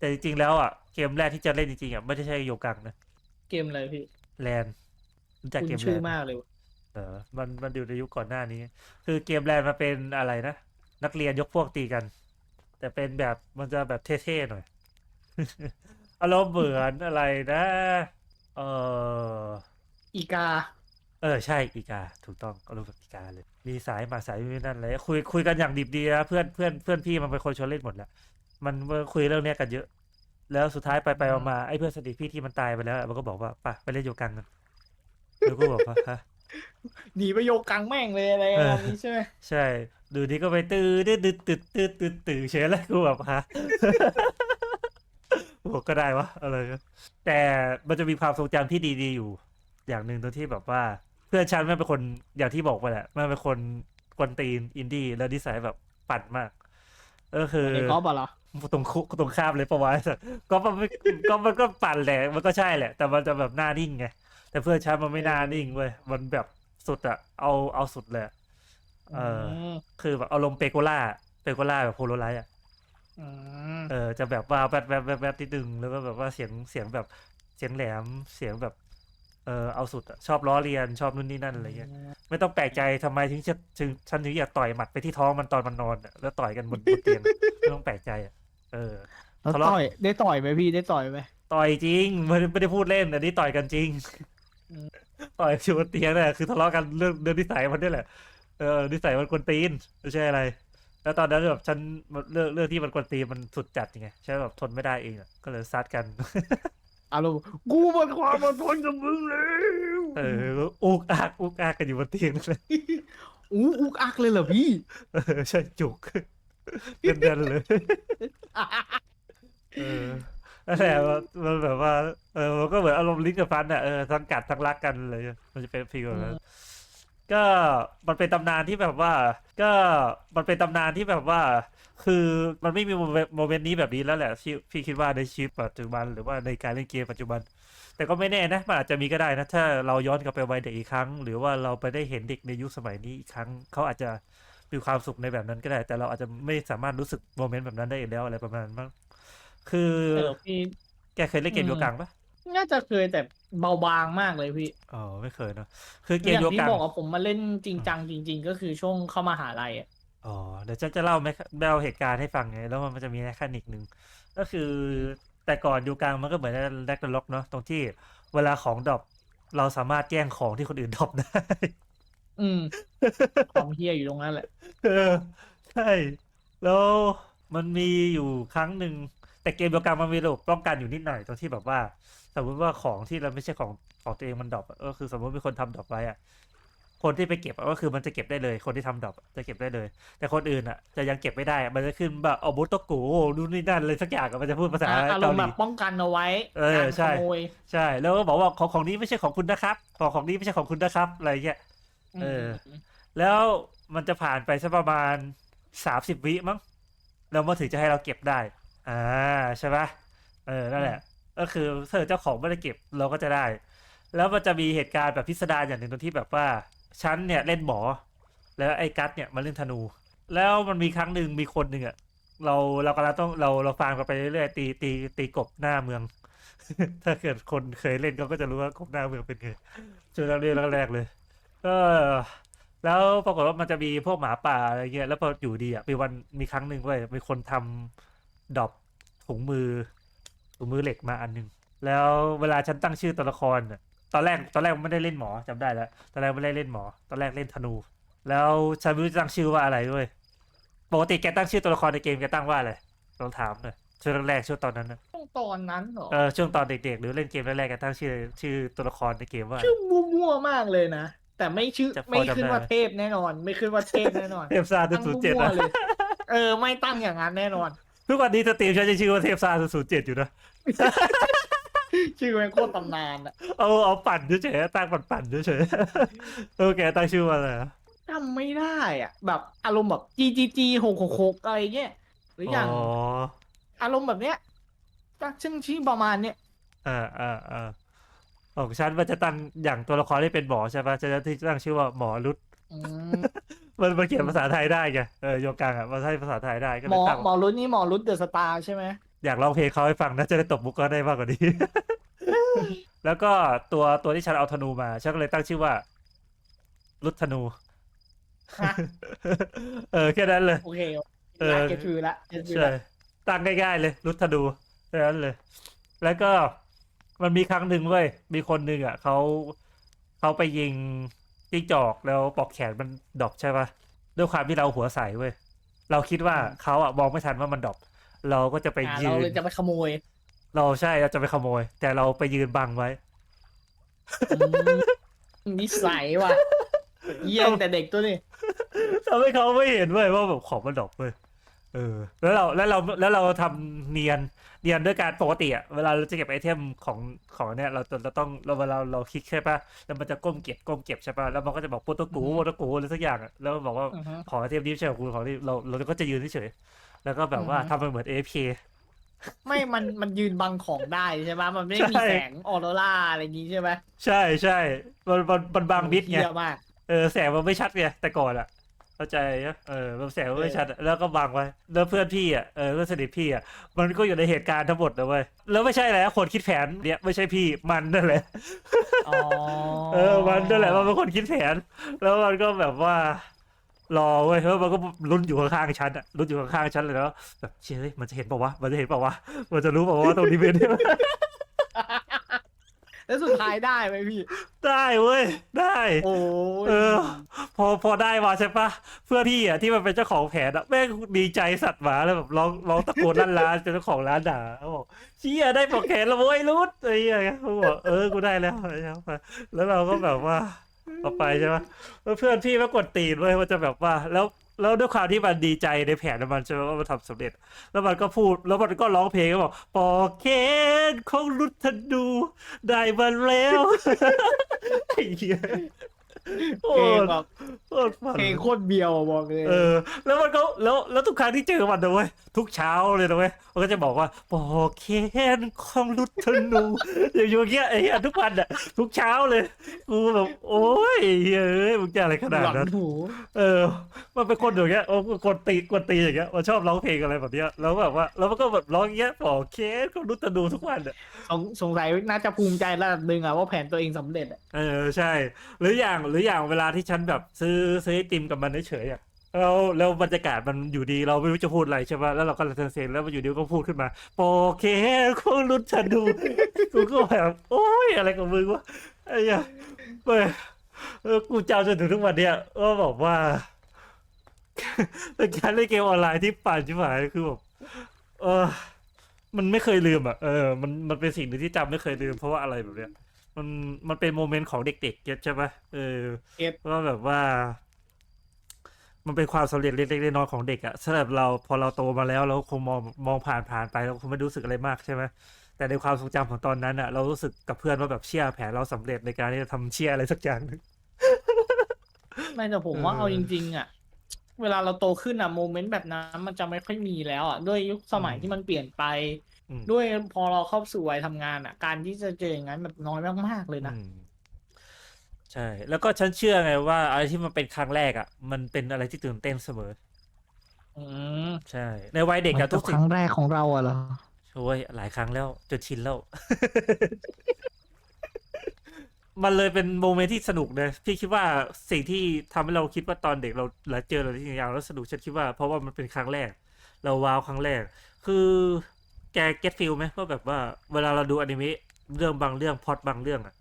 แต่จริงๆแล้วอะเกมแรกที่จะเล่นจริงๆอะไม่ได้ใช่โยกังนะเกมอะไรพี่แลนรู้จักคุณเกมแลชื่อนมากเลยเออมันมันอยู่ในยุคก่อนหน้านี้ คือเกมแลนมันเป็นอะไรนะนักเรียนยกพวกตีกัน แต่เป็นแบบมันจะแบบเท่ๆหน่อยอารมณ์เหมือนอะไรนะ เอออีกา เออใช่อีกา ถูกต้องอารมณ์แบบอีกาเลย มีสายมาสายนี่นั่นเลยคุยคุยกันอย่างดิบดีนะเพื่อนเพื่อนเพื่อนพี่มันเป็นคนชวนเล่นหมดแหละ มันมันคุยเรื่องเนี้ยกันเยอะ แล้วสุดท้ายไปไปอืมมาๆไอ้เพื่อนสนิทพี่ที่มันตายไปแล้วอะมันก็บอกว่าไปไปเล่นโยกังกันแล้วก็บอกว่าฮะหนีไปโยกังแม่งเลยอะไรเออแบบนี้ใช่ไหมใช่ดูนี่ก็ไปตื้อตื้อตื้อตื้อตื้อตื้อตื้อเฉยเลยกูแบบฮะบอกก็ได้วะอะไรก็แต่มันจะมีความทรงจำที่ดีๆอยู่ อย่างหนึ่งตรงที่แบบว่า เพื่อนฉันมันเป็นคนอย่างที่บอกไปแหละมันเป็นคนกวนตีนอินดี้แล้วนิสัยแบบปั่นมาก ก็คือในกอล์ฟอะเหรอ ตรงคุตรงข้ามเลยปะวะไอ้สัสก็มันไม่ก็มันก็ปั่นแหละมันก็ใช่แหละ แต่มันจะแบบหน้านิ่งไงแต่เพื่อนฉันมันไม่หน้านิ่งเว้ยมันแบบสุดอะเอาเอาสุดเลยอะเออมคือแบบอารมณ์เปโกล่าเปโกล่าแบบโพโลไลท์อะอืมเออ จะแบบว่าแวบแวบแวบแวบนิดนึงแล้วก็แบบว่าเสียงเสียงแบบเสียงแหลมเสียงแบบ เออเอาสุดอะชอบล้อเลียนชอบนู่นนี่นั่นอะไรเงี้ยไม่ต้องแปลกใจทำไมถึงจะถึงฉันถึงอยากต่อยหมัดไปที่ท้องมันตอนมันนอนอะแล้วต่อยกันบนบนเตียงไม่ต้องแปลกใจอะ เออแล้วทะเลาะ ต่อยได้ต่อยไหมพี่ได้ต่อยไหมต่อยจริงไม่ได้ไม่ได้พูดเล่นอันนี้ต่อยกันจริงอืมต่อยอยู่บนเตียงเนี่ยคือทะเลาะกันเรื่องเรื่องนิสัยมันนี่แหละเออนิสัยมันกวนตีนไม่ใช่อะไร แล้วตอนนั้นแบบฉันเรื่องเรื่องที่มันกวนตีนมันสุดจัดไงใช่แบบทนไม่ได้เองอะก็เลยซัดกัน อารมณ์กูหมดความอดทนกับมึงแล้วเอออุกอักอุกอักกันอยู่บนเตียงนั่นแหละอู้อุกอักเลยเหรอพี่ เออใช่จุก เดินเดินเลยเออนั่นแหละมันมันแบบว่า เออมันก็เหมือนอารมณ์ลิ้นกับฟันอะเออทั้งกัดทั้งรักกันเลย มันจะเป็นฟีลแบบนั้นก็มันเป็นตำนานที่แบบว่า ก็มันเป็นตำนานที่แบบว่า คือมันไม่มีโมเมนต์โมเมนต์นี้แบบนี้แล้วแหละที่พี่คิดว่าในชีวิตปัจจุบัน หรือว่าในการเล่นเกมปัจจุบัน แต่ก็ไม่แน่นะมันอาจจะมีก็ได้นะถ้าเราย้อนกลับไปวัยเด็กอีกครั้ง หรือว่าเราไปได้เห็นเด็กในยุคสมัยนี้อีกครั้งเขาอาจจะ มีความสุขในแบบนั้นก็ได้ แต่เราอาจจะไม่สามารถรู้สึกโมเมนต์แบบนั้นได้อีกแล้วอะไรประมาณนั้นมั้งคือเออพี่แกเคยเล่นเกมอืมโยกังปะน่าจะเคยแต่เบาบางมากเลยพี่อ๋อไม่เคยเนอะคือเกอมย่างโยที่กังบอกว่าผมมาเล่นจริงจังจริง ๆ ก็คือช่วงเข้ามหาลัยอะอ๋อเดี๋ยวฉันจะเล่าแมคเล่าเหตุการณ์ให้ฟังไงแล้วมันจะมีแมคานิกหนึ่งก็คือแต่ก่อนโยกังมันก็เหมือนแรกนาล็อกเนาะตรงที่เวลาของดรอปเราสามารถแย่งของที่คนอื่นดรอปได้ อืมของเฮียอยู่ตรงนั้นแหละ เออใช่แล้วมันมีอยู่ครั้งหนึ่งแต่เกมโยกังมันมีระบบป้องกันอยู่นิดหน่อยตรงที่แบบว่า สมมติว่าของที่เราไม่ใช่ของของตัวเองมันดรอปอะก็คือสมมติมีคนทำดรอปไว้อะคนที่ไปเก็บอะก็คือมันจะเก็บได้เลย คนที่ทำดรอปอะจะเก็บได้เลย แต่คนอื่นอะจะยังเก็บไม่ได้อะมันจะขึ้นแบบเอาบุตโตกูนู่นนี่นั่นเลยสักอย่างอะมันจะพูดภาษาอะอารเกามณ์หแบลี บป้องกันเอาไว้เออการใช่ ขโมยใช่ แล้วก็บอกว่าของของนี้ไม่ใช่ของคุณนะครับ ของของนี้ไม่ใช่ของคุณนะครับ อะไรเงี้ย เออ แล้วมันจะผ่านไปสักประมาณสามสิบวิมั้งแล้วมันถึงจะให้เราเก็บได้ อ่าใช่ปะเออนั่นแหละ ก็คือถ้าเจ้าของไม่ได้เก็บเราก็จะได้ แล้วมันจะมีเหตุการณ์แบบพิสดารอย่างหนึ่งตรงที่แบบว่าฉันเนี่ยเล่นหมอ แล้วไอ้กัสเนี่ยมาเล่นธนู แล้วมันมีครั้งหนึ่งมีคนหนึ่งอะเราเรากำลังต้องเราเราฟาร์มกันไปเรื่อยๆตีตีตีกบหน้าเมือง ถ้าเกิดคนเคยเล่นเขาก็จะรู้ว่ากบหน้าเมืองเป็นไงช่วงแรกๆแรกๆเลย ก็แล้วปรากฏว่ามันจะมีพวกหมาป่าอะไรเงี้ยแล้วพออยู่ดีอะมีวันมีครั้งหนึ่งเว้ยมีคนทำดรอปถุงมือถุงมือเหล็กมาอันหนึง แล้วเวลาฉันตั้งชื่อตัวละครน่ะตอนแรกตอนแรกไม่ได้เล่นหมอจำได้แล้วตอนแรกไม่ได้เล่นหมอ ตอนแรกเล่นธนู แล้วฉันไม่รู้จะตั้งชื่อว่าอะไรด้วยปกติแกตั้งชื่อตัวละครในเกมแกตั้งว่าอะไรลองถามหน่อยช่วงแรกๆช่วงตอนนั้นนะช่วงตอนนั้นเหรอ เออช่วงตอนเด็กๆ หรือเล่นเกมแรกๆแกตั้งชื่อชื่อตัวละครในเกมว่าอะไรชื่อมั่วๆมากเลยนะ แต่ไม่ชื่อจะพอไม่ขึ้นจำได้ ว่าเทพแน่นอน ไม่ขึ้นว่าเทพแน่นอนเทพซาตั้งศูนย์เจ็ดมั่วนะๆเลยเออ ไม่ตั้งอย่างนั้นแน่นอน ทุกวันนี้สตรีมฉันจะชื่อว่าเทพซาศูนย์เจ็ดอยู่นะ ชื่อมันโคตรตำนานอะเอาเอาปั่นเฉยๆตั้งปั่นปั่นๆเฉยๆโอเคตั้งชื่อว่าอะไรอะ จำไม่ได้อะแบบอารมณ์แบบ G G G หกหกหกอะไรเงี้ยหรืออย่างอ๋ออารมณ์แบบเนี้ยตั้งชื่อชื่อประมาณเนี้ย อ่าอ่าอ่า ของฉันมันจะตั้งอย่างตัวละครที่เป็นหมอใช่ปะจะที่ตั้งชื่อว่าหมอรุดอืมมันมันเขียนภาษาไทยได้ไงเออโยกังอะมันให้ภาษาไทยได้ก็หเลมยอตั้งหมอรุดนี่หมอรุดเดอะสตาร์ใช่ไหมอยากร้องเพลงเขาให้ฟังนะจะได้ตบมุกก็ได้มากกว่านี้ แล้วก็ตัวตัวที่ฉันเอาธนูมาฉันก็เลยตั้งชื่อว่ารุดธนู ฮะเออแค่นั้นเลย โอเคเออละเก็ตฟิลละเก็ตฟิลใช่ละตั้งง่ายๆเลยรุดธนูแค่นั้นเลย แล้วก็ มันมีครั้งหนึ่งเว้ย มีคนหนึ่งอะเขาเขาไปยิงจิ้งจอกแล้วปลอกแขนมันดรอปใช่ปะด้วยความที่เราหัวใสเว้ย เราคิดว่าเขาอะมองไม่ทันว่ามันดรอปเราก็จะไปอ่ายืเรานเลยจะไปขโมย เราใช่เราจะไปขโมย แต่เราไปยืนบังไว้อืมนิสัยว่ะเยี่ยงแต่เด็กตัวนี้ทำให้เขาไม่เห็นเว้ยว่าแบบของมันดรอปเว้ย เออแล้วเราแล้วเราแล้วเราทำเนียนเนียนด้วยการปกติอะเวลาเราจะเก็บไอเทมของของเนี่ยเราเราต้องเราเวลาเราคลิกใช่ปะแล้วมันจะก้มเก็บก้มเก็บใช่ปะแล้วมันก็จะบอกโปรโตกูโปรโตกูอะไรสักอย่างอะแล้วมันบอกว่าอือฮึขอไอเทมนี้ใช่ของคุณของที่เราเราก็จะยืนเฉยๆแล้วก็แบบว่าอือฮึ ทำเป็นเหมือน AFK ไม่มันมันยืนบังของได้ใช่ไหมมันไม่ได้มีใช่ แสงออโรราอะไรอย่างงี้ใช่ไหมใช่ใช่มันมันมันบางบิดไงเยี่ยมาก เออแสงมันไม่ชัดไงแต่ก่อนอะ เข้าใจนะเออมันแสงมันไม่ชัดอะแล้วก็บังไว้แล้วเพื่อนพี่อะเออเพื่อนสนิทพี่อะมันก็อยู่ในเหตุการณ์ทั้งหมดนะเว้ยแล้วไม่ใช่อะไรนะคนคิดแผนเนี่ยไม่ใช่พี่มันนั่นแหละ อ๋อเออมันนั่นแหละมันเป็นคนคิดแผน แล้วมันก็แบบว่า รอเว้ยแล้วมันก็ลุ้นอยู่ข้างๆฉันอะลุ้นอยู่ข้างๆฉันเลยแล้วแบบเชื่อมันจะเห็นเปล่าวะมันจะเห็นเปล่าวะมันจะรู้เปล่าวะว่าตรงนี้เป็น แล้วสุดท้ายได้ไหมพี่ ได้เว้ยได้โอ้ยเออ พอพอได้มาใช่ปะเพื่อนพี่อะที่มันเป็นเจ้าของแผนอะแม่งดีใจสัตว์หมาแล้วแบบร้องร้องตะโกนลั่นร้านจนเจ้าของร้านด่าเขาบอกเชี่ยได้ปลอกแขนแล้วเว้ยรุดอะไรอย่างเงี้ยเขาบอกเออกูได้แล้วอะไรอย่างเงี้ยแล้วเราก็แบบว่าเอาไปใช่ปะแล้วเพื่อนพี่มากดตีนเว้ยว่าจะแบบว่าแล้ว แล้วด้วยความที่มันดีใจในแผนมันใช่ไหมว่ามันทำสำเร็จ แล้วมันก็พูด แล้วมันก็ร้องเพลงก็บอกปอเคนของรุทธนูได้มาแล้วไอ้เหี้ย โคเพลงตรแบบโคตรฝันเพลงโคตรเบียวอะบอกเลยเออ แล้วมันก็แล้วแล้วทุกครั้งที่เจอมันนะเว้ยทุกเช้าเลยนะเว้ยมันก็จะบอกว่าปอกแขนของรุดธนูอย่างอยู่อย่างเงี้ยไอ้เหี้ยทุกวันอะทุกเช้าเลยกูแบบโอ้ยเฮ้ยมึงจะอะไรขนาดหลังนั้น หูเออ มันเป็นคนอย่างเงี้ยโอ้คนตีกวนตีอย่างเงี้ย มันชอบร้องเพลงอะไรแบบเนี้ย แล้วแบบว่า แล้วมันก็แบบร้องอย่างเงี้ยปอกแขนของรุดธนูทุกวันอะ สงสงสัยน่าจะภูมิใจระดับหนึ่งอะว่าแผนตัวเองสำเร็จอะเออ ใช่ หรืออย่าง หรืออย่างเวลาที่ฉันแบบซื้อซื้อไอติมกับมันเฉยๆอะแล้วแล้วบรรยากาศมันอยู่ดีเราไม่รู้จะพูดอะไรใช่ป่ะแล้วเราก็เซนเซนแล้วมันอยู่ดีก็พูดขึ้นมา โปเคโครุนฉันดูกูก็แบบโอ้ยอะไรของมึงวะไอ้เหี้ยเว้ยเออกูจำจนถึงทุกวันเนี้ยว่าบอกว่าเป็นการเล่นเกมออนไลน์ที่ปั่นชิบหายคือแบบเออ มันไม่เคยลืมอะเออมันมันเป็นสิ่งหนึ่งที่จำไม่เคยลืมเพราะว่าอะไรแบบเนี้ย มันมันเป็นโมเมนต์ของเด็กๆเก็ตใช่ปะเออเก็ต ว่าแบบว่า มันเป็นความสำเร็จเล็กๆน้อยๆของเด็กอะสำหรับเราพอเราโตมาแล้วเราคงมองมองผ่านผ่านไปเราคงไม่รู้สึกอะไรมากใช่ไหมแต่ในความทรงจำของตอนนั้นอะเรารู้สึกกับเพื่อนว่าแบบเชื่อแผนเราสำเร็จในการที่จะทำเชื่ออะไรสักอย่างหนึ่งไม่แต่ผมว่าเออ เอาจริงๆอะเวลาเราโตขึ้นอะโมเมนต์แบบนั้นมันจะไม่ค่อยมีแล้วอะด้วยยุคสมัยที่มันเปลี่ยนไปอืม ด้วยพอเราเข้าสู่วัยทำงานอะการที่จะเจออย่างนั้นแบบน้อยมากๆเลยนะอืมใช่ แล้วก็ฉันเชื่อไงว่าอะไรที่มันเป็นครั้งแรกอะมันเป็นอะไรที่ตื่นเต้นเสมออืมใช่ ในวัยเด็กอะทุกคสิ่งรั้งแรกของเราอะเหรอโอ้ยหลายครั้งแล้วจนชินแล้ว มันเลยเป็นโมเมนต์ที่สนุกเลยพี่คิดว่าสิ่งที่ทำให้เราคิดว่าตอนเด็กเราเราเจออะไรที่อย่างแล้วสนุกฉันคิดว่าเพราะว่ามันเป็นครั้งแรก เราว้าวครั้งแรก คือ แกเก็ตฟิลไหมว่าแบบว่าเวลาเราดูอนิเมะเรื่องบางเรื่องพล็อดบางเรื่องอะ